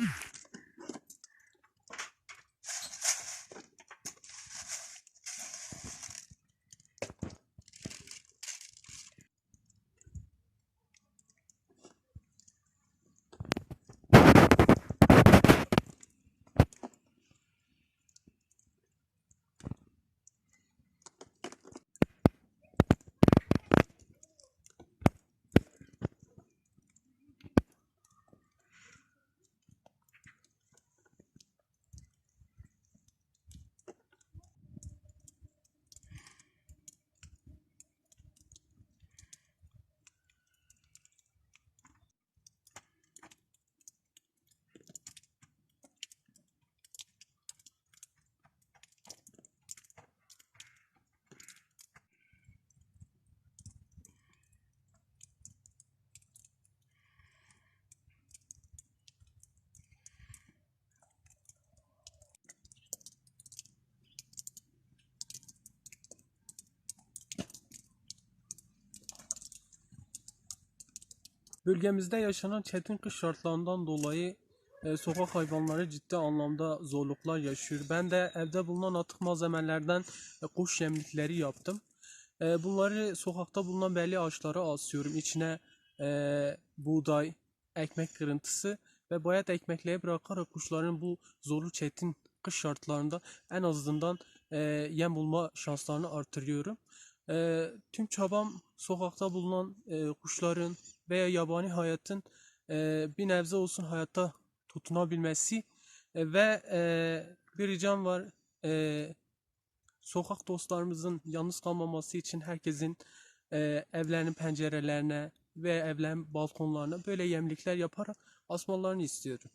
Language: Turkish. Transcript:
Mm. Bölgemizde yaşanan çetin kış şartlarından dolayı e, sokak hayvanları ciddi anlamda zorluklar yaşıyor. Ben de evde bulunan atık malzemelerden e, kuş yemlikleri yaptım. E, bunları sokakta bulunan belli ağaçlara asıyorum. İçine e, buğday, ekmek kırıntısı ve bayat ekmekleri bırakarak kuşların bu zorlu çetin kış şartlarında en azından e, yem bulma şanslarını artırıyorum. E, tüm çabam sokakta bulunan e, kuşların veya yabani hayatın e, bir nebze olsun hayatta tutunabilmesi E, ve e, bir ricam var. E, sokak dostlarımızın yalnız kalmaması için herkesin e, evlerinin pencerelerine ve evlerin balkonlarına böyle yemlikler yaparak asmalarını istiyorum.